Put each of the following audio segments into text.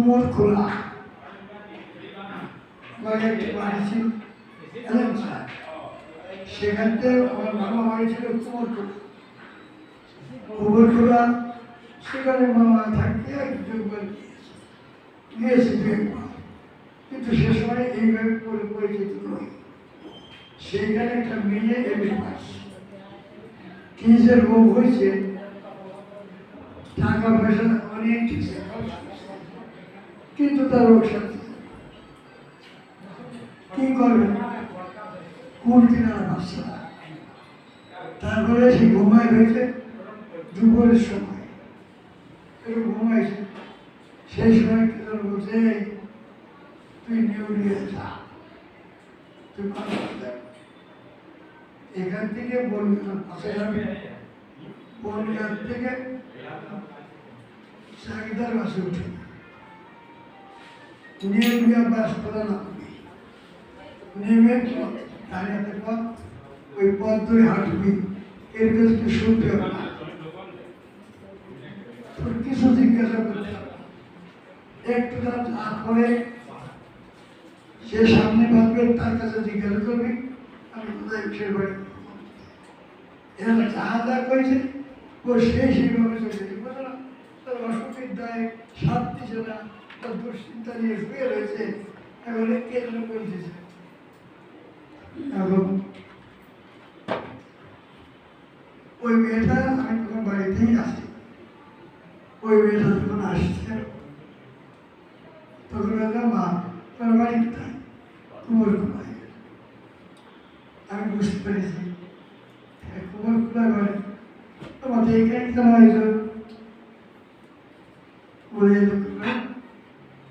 কুমোর খোলা। আমার একটি বাড়ি ছিল সেখান থেকে আমার মামা বাড়ি ছিল কুমোর খোলা। কুমোর খোলা, সেখানে মামা থাকতে গিয়েছে দু একবার কিন্তু সে সময় এইভাবে পরিচিত নয়। সেইখানে একটা মেয়ে এমএ পাস। কি যে রোগ হয়েছে? টাকা পয়সা অনেক ঠিক। কিন্তু তার রোগ কি করবে? কোন কিনারা ভাবছে না। তারপরে সে ঘুমায় হয়েছে দুপুরের সময়। একটু ঘুমাইছে সেই সময় তোর বলছে "এই, তুই নিউরিয়া যা। তুই এখান থেকে বনগাঁ থেকে চাকদার বাসে উঠে নিউরিয়া বাস করা নামবে নেমে দাঁড়িয়ে পথ? ওই পথ ধরে হাঁটবি। এর কাছে শুনতে হবে না। কিছু জিজ্ঞাসা করতে একটু তার হাত করে সে সামনে ভাববে, তার কাছে জিজ্ঞাসা করবি, আমি কোথায়, সে বাড়ি। এরা যাহা যা করেছে, ও সেই সেইভাবে চলেছে বুঝলো না, তার সাপ দিছে না তার দুশ্চিন্তা নিয়ে শুয়ে রয়েছে এবারে কেন্দ্র করতেছে এবং ওই মেয়েটা আমি তখন বাড়িতেই আছি ওই মেয়েটা যখন আসছে, তখন বললাম, মা, তোমার বাড়ি কোথায়? কুমোর কুমায় আমি বুঝতে পেরেছি। কুমোর কুমায় বাড়ি তোমাদের এখানে কেন হয়েছে বলে এলো,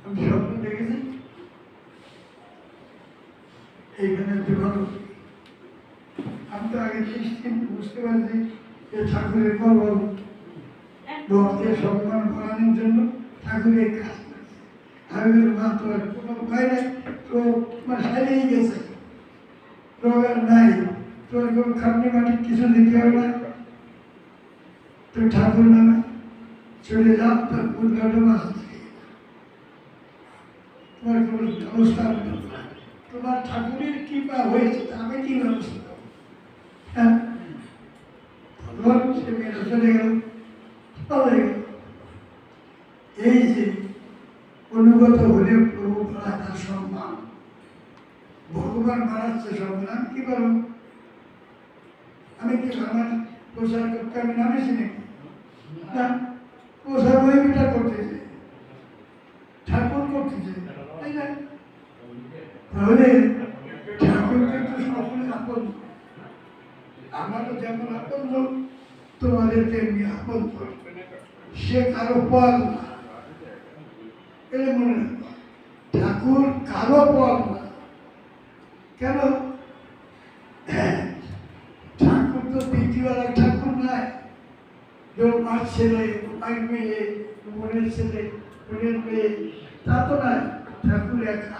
আমি স্বপ্ন দেখেছি এইখানে বিভাগ আমি তো আগে সিস্টেম বুঝতে পারছি যে ঠাকুরের কর্ম ভক্তের সম্মান করানোর জন্য ঠাকুরের কাজ আমি মা কোনো উপায় নাই তো তোমার সারিয়েই গেছে। নাই তোর কোনো খাটনি মাটি কিছু দিতে হবে না। তুই ঠাকুর নামে চলে যাও উদ্ঘাটন আসছে। তোমার কোনো। তোমার ঠাকুরের কৃপা হয়েছে আমি কি করব? হ্যাঁ? ভগবান সে মেয়েটা চলে গেল চলে গেল। এই যে অনুগত হলে প্রভু বলা তার সম্মান। ভগবান বাড়াচ্ছে সম্মান কি বলব? আমি কি আমার প্রচার করতে, আমি নামেছি নাকি? না, প্রচার ওই বিটা করতেছে ঠাকুর করতেছে তাই না? তাহলে ঠাকুর কিন্তু সকলে আপন। আমারও যেমন আপন তোমাদের তেমনি আপন সে কারও পর না। এটা মনে রাখব ঠাকুর কারও পর না। কেন? ঠাকুর তো দ্বিতীয়বার ঠাকুর নাই। যে মার ছেলে, মায়ের মেয়ে, বোনের ছেলে, বোনের মেয়ে, তা তো নয় ঠাকুর একা।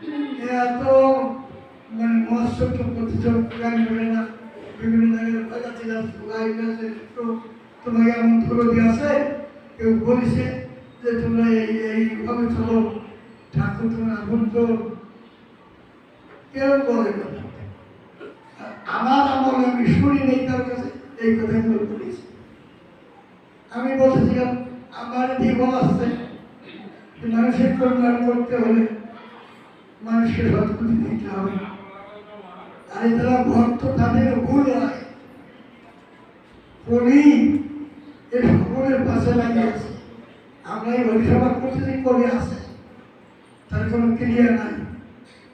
এত মানে মহোৎসব প্রতিযোগ গান করে না? বিভিন্ন জায়গায় বাজাতে আছে তোমাকে এমন ধরো আছে? কেউ বলেছে যে তোমরা এই, এইভাবে চলো, ঠাকুর তোমার আপন তো কেউ বলে আমার আমলে আমি শুনি নেই তার কাছে, এই কথাগুলো বলেছি। আমি বলতেছিলাম, আমার দিয়ে বলাচ্ছে যে মানুষের কল্যাণ করতে হলে মানুষকে সৎগুলি দিতে হবে আর যারা ভক্ত, তাদের ভুল হয়। সকলের পাশে আমরা এই হরিসভা আছে তার কোনো ক্রিয়া নাই।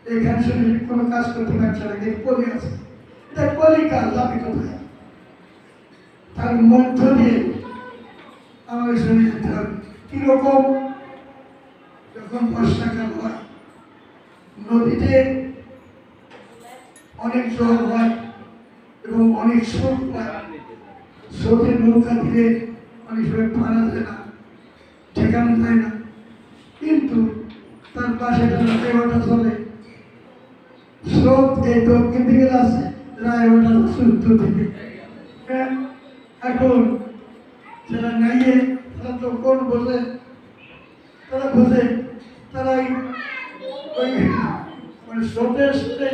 এখানে শুনে কোনো কাজ করতে পারছে না কিন্তু কবি আছে এটা কলি কাজ আমি কোথায়? তার মধ্য দিয়ে আমাকে শুনে যেতে হবে। কীরকম? যখন বর্ষাকাল হয় নদীতে অনেক জল হয় এবং অনেক স্রোত হয়। স্রোতে নৌকা দিলে অনেক সময় পারা যায় না ঠেকানো যায় না। কিন্তু তার পাশে রায়বাটা চলে স্রোত এই দক্ষিণ দিকে রায়বাটা যাচ্ছে উত্তর দিকে। হ্যাঁ, এখন যারা নাইয়ে তারা তো কোন বোঝে? তারা বোঝে তারা ওই মানে স্রোতের সাথে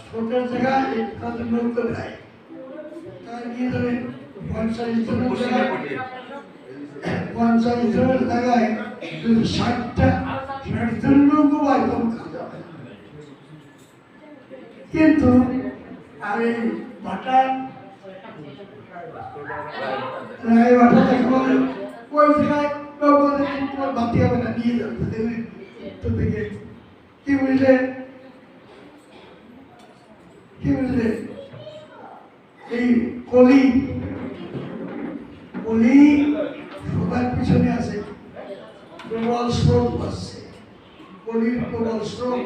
স্রোতের জায়গায় তাদের নৌকো দেয় তারা নিয়ে যাবে পঞ্চাশ জনের জায়গায় পঞ্চাশ জনের জায়গায় যদি ষাটটা ষাট জন নৌকো বা একদম কাজা হয় কিন্তু আর এই ভাটা রায় ভাটা দেখো ওই জায়গায় নৌকো দেখে তোমার বাতি হবে না নিয়ে যাবে তাদের উত্তর দিকে কি বুঝলে? কি বুঝলে? এই কলি কলি সবার পিছনে আছে প্রবল স্রোত আসছে কলির প্রবল স্রোত।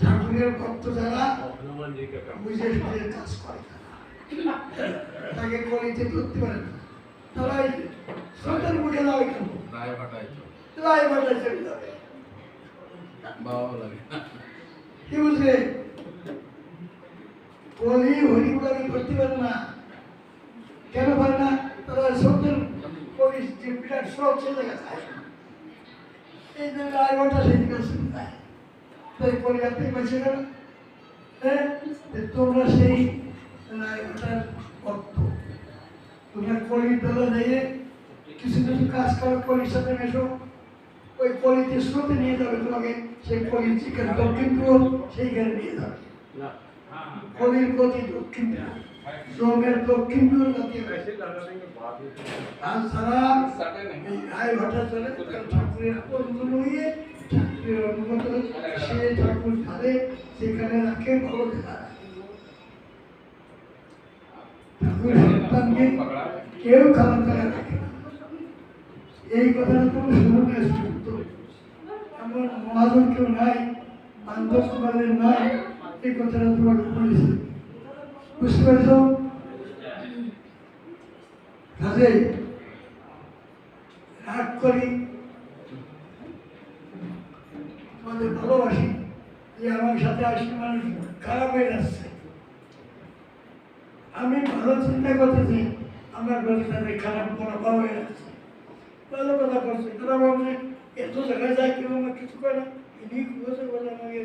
ঠাকুরের ভক্ত যারা বুঝে সুঝে কাজ করে তাকে কলিতে ধরতে পারে না। তারা এই স্রোতের মুখে দাও কেন? রায় বাটায় চলে যাবে কি বুঝলে কলি হরিগুলাকে ধরতে পারে না। কেন পারে না? তারা স্রোতের কলি যে বিরাট স্রোত চলে গেছে। এই যে রায়বাটা সেদিকে শুনে যায় তাই কলিয়াতে বেঁচে গেল হ্যাঁ? তোমরা সেই রায়বাটার ভক্ত। তোমরা কলির দলে দিয়ে কিছু কিছু কাজ করো, কলির সাথে মেশো। ওই কলিতে স্রোতে নিয়ে যাবে তোমাকে। সেই কলির যেখানে দক্ষিণ পূর্ব সেইখানে নিয়ে যাবে কলির গতি দক্ষিণ পূর্ব শ্রমের দক্ষিণ পূর্ব গতি। আর সারা এই আয় ভাটা চলে ঠাকুরের অনুমোদন হয়ে ঠাকুরের অনুমোদন সে ঠাকুর ধারে সেখানে রাখে ভালো দেখা ঠাকুর সন্তানকে কেউ খারাপ রাখে না। এই কথাটা কোনো শুনে শুনতো এমন মহাজন কেউ নাই বান্ধব নাই, এই কথাটা তোমাকে বলেছি। বুঝতে পেরেছ? কাজে রাগ করি, তোমাদের ভালোবাসি যে আমার সাথে আসলে মানুষ খারাপ হয়ে যাচ্ছে। আমি ভালো চিন্তা করতেছি, আমার তাদের খারাপ মনোভাব হয়ে যাচ্ছে। ভালো কথা করছে তারা ভাবছে এত জায়গায় যায় কেউ আমার কিছু করে না ইনি বসে বলে আমাকে